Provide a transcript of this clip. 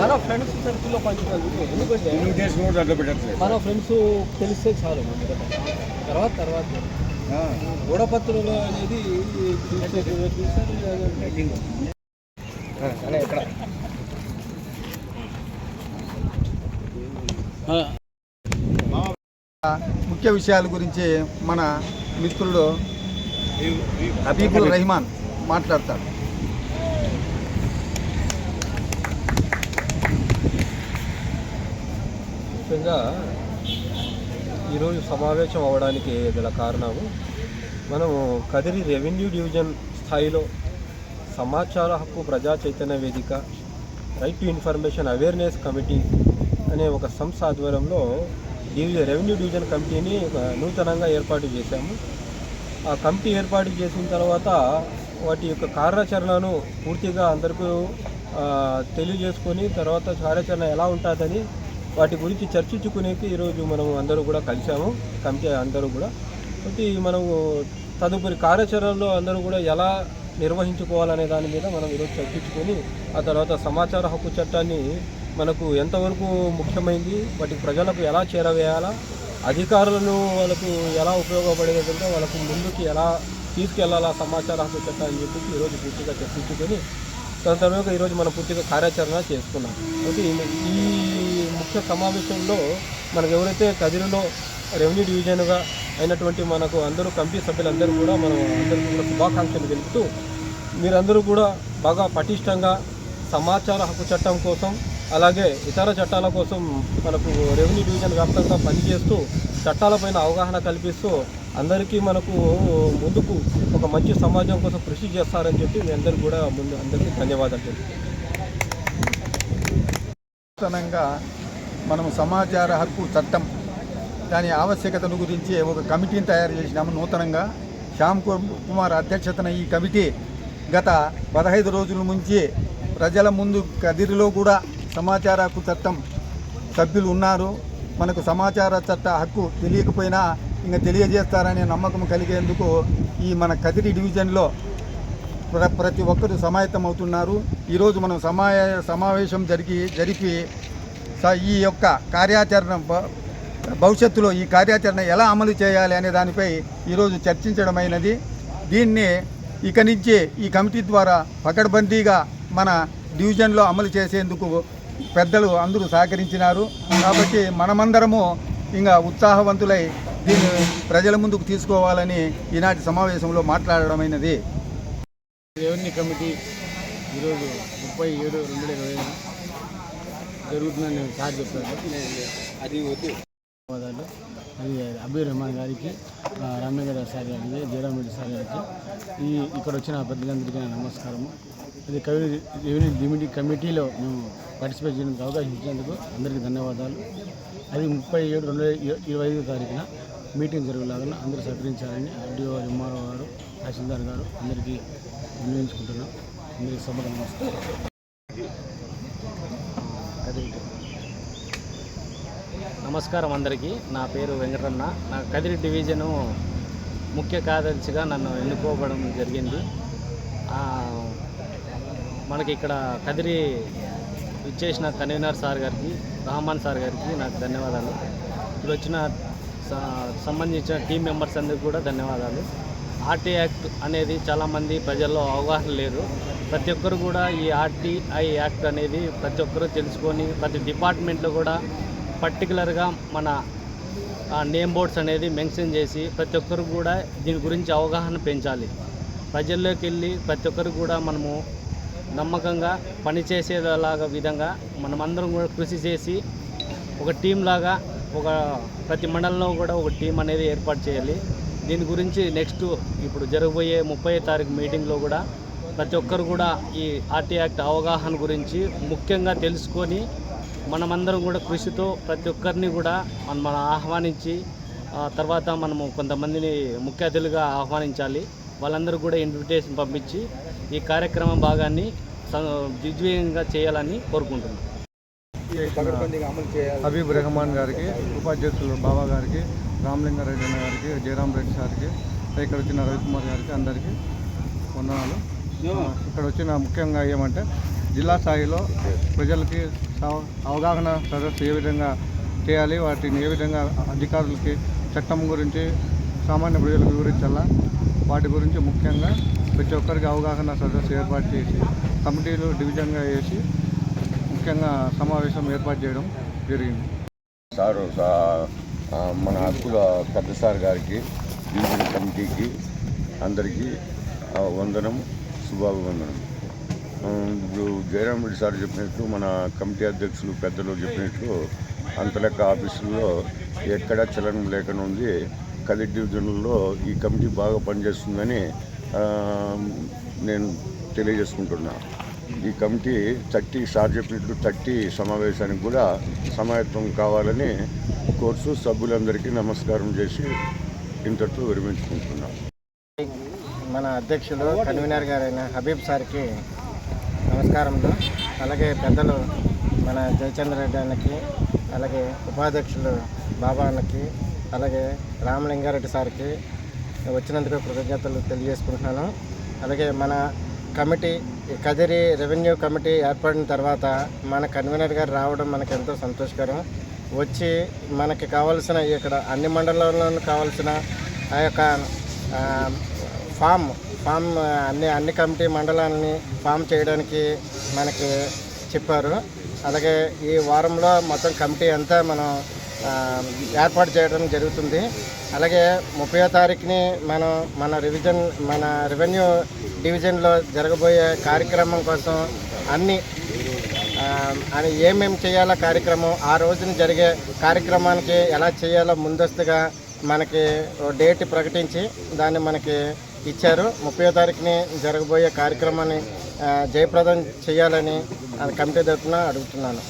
మన ఫ్రెండ్స్ సర్కిల్లో పంచుకోవాలి ఎందుకంటే తెలుగుదేశం కూడా అడ్డు పెట్టట్లేదు. మన ఫ్రెండ్స్ తెలిస్తే చాలు తర్వాత తర్వాత. గోడపత్రులు అనేది? ముఖ్య విషయాల గురించి మన మిత్రుడు హబీబుల్ రెహమాన్ మాట్లాడతాడు. ముఖ్యంగా ఈరోజు సమావేశం అవ్వడానికి గల కారణము మనము కదిరి రెవెన్యూ డివిజన్ స్థాయిలో సమాచార హక్కు Praja Chaitanya Vedika right to information awareness committee అనే ఒక సంస్థ ఆధ్వర్యంలో డివిజన్ రెవెన్యూ డివిజన్ కమిటీని ఒక నూతనంగా ఏర్పాటు చేశాము. ఆ కమిటీ ఏర్పాటు చేసిన తర్వాత వాటి యొక్క కార్యాచరణను పూర్తిగా అందరికీ తెలియజేసుకొని తర్వాత కార్యాచరణ ఎలా ఉంటుందని వాటి గురించి చర్చించుకునేకి ఈరోజు మనం అందరూ కూడా కలిసాము కమిటీ అందరూ కూడా. కాబట్టి మనము తదుపరి కార్యాచరణలో అందరూ కూడా ఎలా నిర్వహించుకోవాలనే దాని మీద మనం ఈరోజు చర్చించుకొని ఆ తర్వాత సమాచార హక్కు చట్టాన్ని మనకు ఎంతవరకు ముఖ్యమైంది వాటి ప్రజలకు ఎలా చేరవేయాలా అధికారులను వాళ్ళకు ఎలా ఉపయోగపడే విధంగా వాళ్ళకు ముందుకు ఎలా తీసుకెళ్ళాలా సమాచార హక్కు చట్టాన్ని అని చెప్పి ఈరోజు పూర్తిగా చర్చించుకొని దాని తర్వాత ఈరోజు మనం పూర్తిగా కార్యాచరణ చేసుకున్నాం. ఓకే ఈ- ఈ ముఖ్య సమావేశంలో మనకు ఎవరైతే కదిరిలో రెవెన్యూ డివిజన్గా అయినటువంటి మనకు అందరూ కమిటీ సభ్యులందరూ కూడా మనం అందరికీ కూడా శుభాకాంక్షలు తెలుపుతూ మీరందరూ కూడా బాగా పటిష్టంగా సమాచార హక్కు చట్టం కోసం అలాగే ఇతర చట్టాల కోసం మనకు రెవెన్యూ డివిజన్ వ్యాప్తంగా పనిచేస్తూ చట్టాలపైన అవగాహన కల్పిస్తూ అందరికీ మనకు ముందుకు ఒక మంచి సమాజం కోసం కృషి చేస్తారని చెప్పి మీ అందరికీ కూడా ముందు అందరికీ ధన్యవాదాలు చెప్తానంగా నూతనంగా మనం సమాచార హక్కు చట్టం దాని ఆవశ్యకతను గురించి ఒక కమిటీని తయారు చేసినాము నూతనంగా. శ్యామ్ కుమార్ అధ్యక్షతన ఈ కమిటీ గత పదహైదు రోజుల నుంచి ప్రజల ముందు కదిరిలో కూడా సమాచార హక్కు చట్టం సభ్యులు ఉన్నారు. మనకు సమాచార చట్ట హక్కు తెలియకపోయినా ఇంకా తెలియజేస్తారనే నమ్మకం కలిగేందుకు ఈ మన కదిరి డివిజన్లో ప్ర ప్రతి ఒక్కరూ సమాయత్తమవుతున్నారు. ఈరోజు మనం సమాయ సమావేశం జరిగి జరిపి స- ఈ యొక్క కార్యాచరణ భవిష్యత్తులో ఈ కార్యాచరణ ఎలా అమలు చేయాలి అనే దానిపై ఈరోజు చర్చించడమైనది. దీన్ని ఇక నుంచి ఈ కమిటీ ద్వారా పకడ్బందీగా మన డివిజన్లో అమలు చేసేందుకు పెద్దలు అందరూ సహకరించినారు. కాబట్టి మనమందరము ఇంకా ఉత్సాహవంతులై దీన్ని ప్రజల ముందుకు తీసుకోవాలని ఈనాటి సమావేశంలో మాట్లాడడమైనది. రెవెన్యూ కమిటీ ఈరోజు ముప్పై ఏడు రెండు వేల ఇరవై ఐదు జరుగుతుందని నేను సార్ చెప్పాను అది ధన్యవాదాలు. అది అబీర్ రెహమాన్ గారికి ఆ, రామలింగరావు సార్ గారికి జయరామ్ రెడ్డి సార్ గారికి. ఈ ఇక్కడ వచ్చిన పెద్దలందరికీ నా నమస్కారము. ఇది కవి రెవెన్యూ డిమిటీ కమిటీలో మేము పార్టిసిపేట్ చేయడానికి అవకాశం ఇచ్చినందుకు అందరికీ ధన్యవాదాలు. అది ముప్పై ఏడు రెండు ఇరవై ఐదో తారీఖున మీటింగ్ జరగలాగా అందరూ సహకరించాలని ఆర్డీఓ ఎంఆర్ఓ గారు తహసీల్దార్ గారు అందరికీ వినియోగించుకుంటున్నాం. అందరికీ సభకు నమస్కారం. నమస్కారం అందరికీ. నా పేరు వెంకటరమణ. నా కదిరి డివిజను ముఖ్య కార్యదర్శిగా నన్ను ఎన్నుకోవడం జరిగింది. మనకి ఇక్కడ కదిరి ఇచ్చేసిన కన్వీనర్ సార్ గారికి రహమాన్ సార్ గారికి నాకు ధన్యవాదాలు. ఇప్పుడు వచ్చిన సంబంధించిన టీం మెంబర్స్ అందరికీ కూడా ధన్యవాదాలు. ఆర్టీ యాక్ట్ అనేది చాలామంది ప్రజల్లో అవగాహన లేదు. ప్రతి ఒక్కరు కూడా ఈ ఆర్టీఐ యాక్ట్ అనేది ప్రతి ఒక్కరూ తెలుసుకొని ప్రతి డిపార్ట్మెంట్లో కూడా పర్టికులర్గా మన నేమ్ బోర్డ్స్ అనేది మెన్షన్ చేసి ప్రతి ఒక్కరు కూడా దీని గురించి అవగాహన పెంచాలి. ప్రజల్లోకి వెళ్ళి ప్రతి ఒక్కరు కూడా మనము నమ్మకంగా పనిచేసేలాగా విధంగా మనమందరం కూడా కృషి చేసి ఒక టీం లాగా ఒక ప్రతి మండలంలో కూడా ఒక టీం అనేది ఏర్పాటు చేయాలి. దీని గురించి నెక్స్ట్ ఇప్పుడు జరగబోయే ముప్పై తారీఖు మీటింగ్లో కూడా ప్రతి ఒక్కరు కూడా ఈ ఆర్టీ యాక్ట్ అవగాహన గురించి ముఖ్యంగా తెలుసుకొని మనమందరం కూడా కృషితో ప్రతి ఒక్కరిని కూడా మనం మనం ఆహ్వానించి తర్వాత మనము కొంతమందిని ముఖ్య అతిథులుగా ఆహ్వానించాలి. వాళ్ళందరూ కూడా ఇన్విటేషన్ పంపించి ఈ కార్యక్రమం భాగాన్ని స- దిగ్విజయంగా చేయాలని కోరుకుంటున్నాను హబీబ్ రెహమాన్ గారికి ఉపాధ్యక్షులు బాబా గారికి రామలింగారెడ్డి అన్న గారికి జయరామ్ రెడ్డి సార్కి ఇక్కడ వచ్చిన రవికుమార్ గారికి అందరికీ వందనాలు. ఇక్కడ వచ్చిన ముఖ్యంగా ఏమంటే జిల్లా స్థాయిలో ప్రజలకి అవగాహన సదస్సు ఏ విధంగా చేయాలి వాటిని ఏ విధంగా అధికారులకి చట్టం గురించి సామాన్య ప్రజలకు వివరించాలా వాటి గురించి ముఖ్యంగా ప్రతి ఒక్కరికి అవగాహన సదస్సు ఏర్పాటు చేసి కమిటీలు డివిజన్గా వేసి ముఖ్యంగా సమావేశం ఏర్పాటు చేయడం జరిగింది. సారు మన హక్కుల పెద్ద సార్ గారికి డివిజన్ కమిటీకి అందరికీ వందనం శుభాభివందనం. ఇప్పుడు జయరాం రెడ్డి సార్ చెప్పినట్టు మన కమిటీ అధ్యక్షులు పెద్దలు చెప్పినట్లు అంతలెక్క ఆఫీసుల్లో ఎక్కడ చలనం లేకుండా ఉంది. కలెక్ట్ డివిజన్లలో ఈ కమిటీ బాగా పనిచేస్తుందని నేను తెలియజేసుకుంటున్నాను ఈ కమిటీ థర్టీ సార్ చెప్పినట్లు థర్టీ సమావేశానికి కూడా సమాయత్వం కావాలని కోర్సు సభ్యులందరికీ నమస్కారం చేసి ఇంతటితో విరమించుకుంటున్నాం. మన అధ్యక్షులు కన్వీనర్ గారైన హబీబ్ సార్కి నమస్కారములు. అలాగే పెద్దలు మన జయచంద్ర రెడ్డి అన్నకి అలాగే ఉపాధ్యక్షులు బాబా అన్నకి అలాగే రామలింగారెడ్డి సార్కి వచ్చినందుకు కృతజ్ఞతలు తెలియజేసుకుంటున్నాను. అలాగే మన కమిటీ ఈ కదిరి రెవెన్యూ కమిటీ ఏర్పడిన తర్వాత మన కన్వీనర్ గారు రావడం మనకు ఎంతో సంతోషకరం. వచ్చి మనకి కావాల్సిన ఇక్కడ అన్ని మండలాల్లోనూ కావాల్సిన ఆ యొక్క ఫామ్ ఫామ్ అన్ని అన్ని కమిటీ మండలాలని ఫామ్ చేయడానికి మనకి చెప్పారు. అలాగే ఈ వారంలో మొత్తం కమిటీ అంతా మనం ఏర్పాటు చేయడం జరుగుతుంది. అలాగే ముప్పయో తారీఖుని మనం మన రివిజన్ మన రెవెన్యూ డివిజన్లో జరగబోయే కార్యక్రమం కోసం అన్ని అని ఏమేమి చేయాలో కార్యక్రమం ఆ రోజున జరిగే కార్యక్రమానికి ఎలా చేయాలో ముందస్తుగా మనకి ఓ డేట్ ప్రకటించి దాన్ని మనకి ఇచ్చారు. ముప్పై తారీఖుని జరగబోయే కార్యక్రమాన్ని జయప్రదం చేయాలని కమిటీ తరఫున అడుగుతున్నాను.